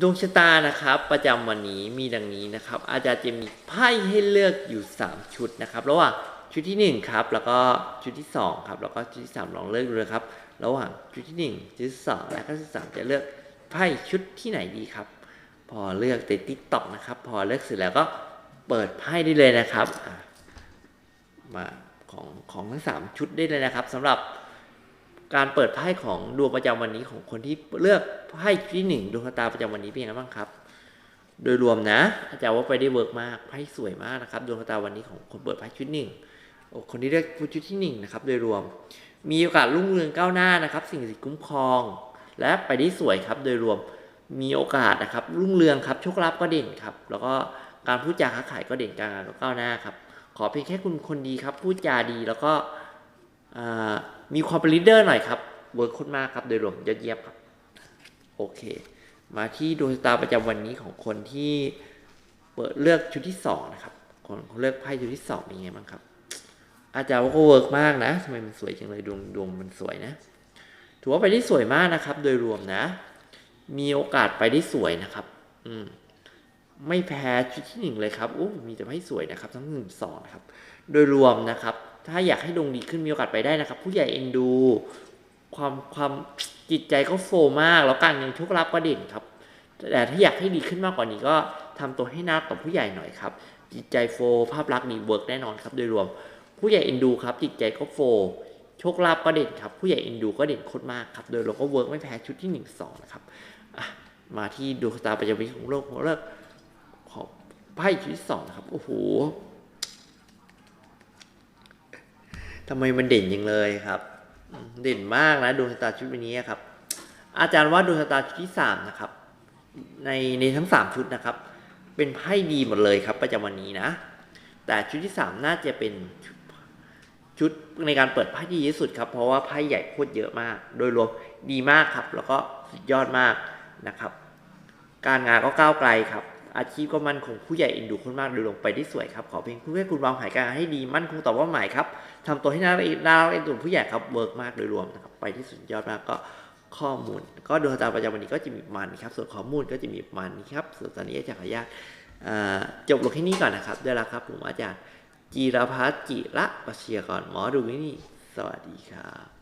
ดวงชะตานะครับประจำวันนี้มีดังนี้นะครับ อาจารย์จะมีไพ่ให้เลือกอยู่ 3 ชุดนะครับระหว่างชุดทีหนึ่1 ครับ แล้วก็ชุดที่ 2 ครับ แล้วก็ชุดที่ 3 ลองเลือกดูเลยครับ ระหว่างชุดที่ 1 ชุดที่2และก็ชุดที่3จะเลือกไพ่ชุดที่ไหนดีครับ พอเลือกในติ๊กต็อกนะครับ พอเลือกเสร็จแล้วก็เปิดไพ่ได้เลยนะครับมาของของทั้งสามชุดได้เลยนะครับสำหรับ การเปิดไพ่ของดวงประจำวันนี้ของคนที่เลือกไพ่ที่หนึ่งดวงชะตาประจำวันนี้เป็นยังไงบ้างครับ โดยรวมนะ อาจารย์ว่าไปได้เวิร์กมากไพ่สวยมากนะครับดวงชะตาวันนี้ของคนเปิดไพ่ชุดหนึ่งโอ้คนที่เลือกชุดที่หนึ่งนะครับโดยรวม มีโอกาสรุ่งเรืองก้าวหน้านะครับ สิ่งศักดิ์สิทธิ์คุ้มครอง และไปได้สวยครับโดยรวมมีโอกาสนะครับ รุ่งเรืองครับโชคลาภก็เด่นครับ แล้วก็การพูดจาค้าขายก็เด่นการงานก้าวหน้าครับ ขอเพียงแค่คุณคนดีครับ พูดจาดีแล้วก็ มีความเป็นลีดเดอร์หน่อยครับเวิร์คโคตรมากครับโดยรวมยอดเยี่ยมครับ โอเค มาที่ดวงชะตาประจำวันนี้ของคนที่เปิดเลือกชุดที่สองนะครับ คนเลือกไพ่ชุดที่สองเป็นไงบ้างครับ อาจารย์ว่าก็เวิร์กมากนะทำไมมันสวยจังเลยดวงดวงมันสวยนะ ถือว่าไปได้สวยมากนะครับ โดยรวมนะ มีโอกาสไปได้สวยนะครับ อืมไม่แพ้ชุดที่หนึ่งเลยครับโอ้มีแต่ไพ่สวยนะครับ ทั้งหนึ่งสองนะครับ โดยรวมนะครับ ถ้าอยากให้ดวงดีขึ้นมีโอกาสไปได้นะครับ ผู้ใหญ่เอ็นดู ความความจิตใจก็โฟมาก แล้วการเงินโชคลาภก็เด่นครับ แต่ถ้าอยากให้ดีขึ้นมากกว่านี้ก็ทำตัวให้น่าต่อผู้ใหญ่หน่อยครับ จิตใจโฟ ภาพลักษณ์นี่เวิร์กแน่นอนครับ โดยรวม ผู้ใหญ่เอ็นดูครับ จิตใจก็โฟ โชคลาภก็เด่นครับ ผู้ใหญ่เอ็นดูก็เด่นโคตรมากครับ โดยรวมก็เวิร์กไม่แพ้ชุดที่หนึ่งสองนะครับมาที่ดวงตาประจำวันของโลกของเลิกของไพ่ชุดที่สองนะครับ โอ้โห ทำไมมันเด่นยังเลยครับ เด่นมากนะดวงชะตาชุดวันนี้ครับ อาจารย์ว่าดวงชะตาชุดที่สามนะครับ ในในทั้งสามชุดนะครับ เป็นไพ่ดีหมดเลยครับ ประจำวันนี้นะ แต่ชุดที่สามน่าจะเป็นชุดในการเปิดไพ่ที่ดีที่สุดครับ เพราะว่าไพ่ใหญ่โคตรเยอะมาก โดยรวมดีมากครับ แล้วก็สุดยอดมากนะครับ การงานก็ก้าวไกลครับ อาชีพก็มั่นคงผู้ใหญ่เอ็นดูคนมากดูลงไปได้สวยครับ ขอเพียงคุณแค่คุณวางแผนการให้ดีมั่นคงต่อเป้าหมายครับทำตัวให้น่ารักน่ารักเอ็นดูผู้ใหญ่ครับเวิร์กมากโดยรวมนะครับไปที่สุดยอดมากก็ข้อมูล ก็ดวงชะตาประจำวันนี้ก็จะมีมันครับ ส่วนข้อมูลก็จะมีมันครับ ส่วนตอนนี้อาจารย์ขออนุญาตจบลงแค่นี้ก่อนนะครับได้แล้วครับผมอาจารย์จีรพัฒน์จิระประเชียก่อนหมอดูวินี่สวัสดีครับ